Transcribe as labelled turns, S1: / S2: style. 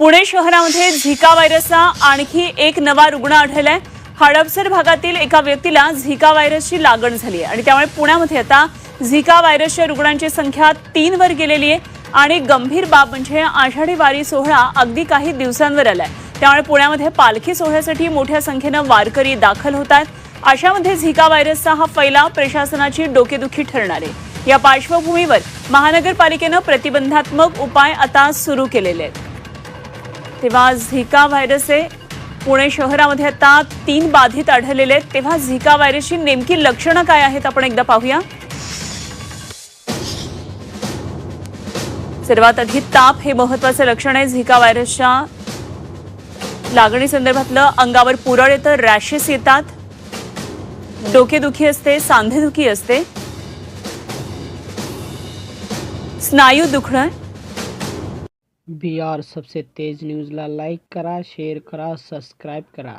S1: पुणे शहरामध्ये झिका व्हायरसचा आणखी एक नवा रुग्ण आढळलाय. हडपसर भागातील एका व्यक्तीला झिका व्हायरसची लागण झाली आहे. आणि त्यामुळे पुण्यामध्ये आता झिका व्हायरसच्या रुग्णांची संख्या तीन वर गेलेली आहे. आणि गंभीर बाब म्हणजे आषाढी वारी सोहळा अगदी काही दिवसांवर आलाय. त्यामुळे पुण्यामध्ये पालखी सोहळ्यासाठी मोठ्या संख्येनं वारकरी दाखल होत आहेत. अशामध्ये झिका व्हायरसचा हा फैलाव प्रशासनाची डोकेदुखी ठरणार आहे. या पार्श्वभूमीवर महानगरपालिकेनं प्रतिबंधात्मक उपाय आता सुरू केलेले आहेत. तेव्हा झिका व्हायरस आहे पुणे शहरामध्ये आता तीन बाधित आढळलेले आहेत. तेव्हा झिका व्हायरसची नेमकी लक्षणं काय आहेत? आपण एकदा पाहूया. सर्वात आधी ताप हे महत्वाचं लक्षण आहे. झिका व्हायरसच्या लागणी संदर्भातलं अंगावर पुरळ येतं रॅशेस येतात. डोकेदुखी असते सांधेदुखी असते. स्नायू दुखणं
S2: बिहार सबसे तेज न्यूजला लाईक करा शेअर करा सबस्क्राईब करा।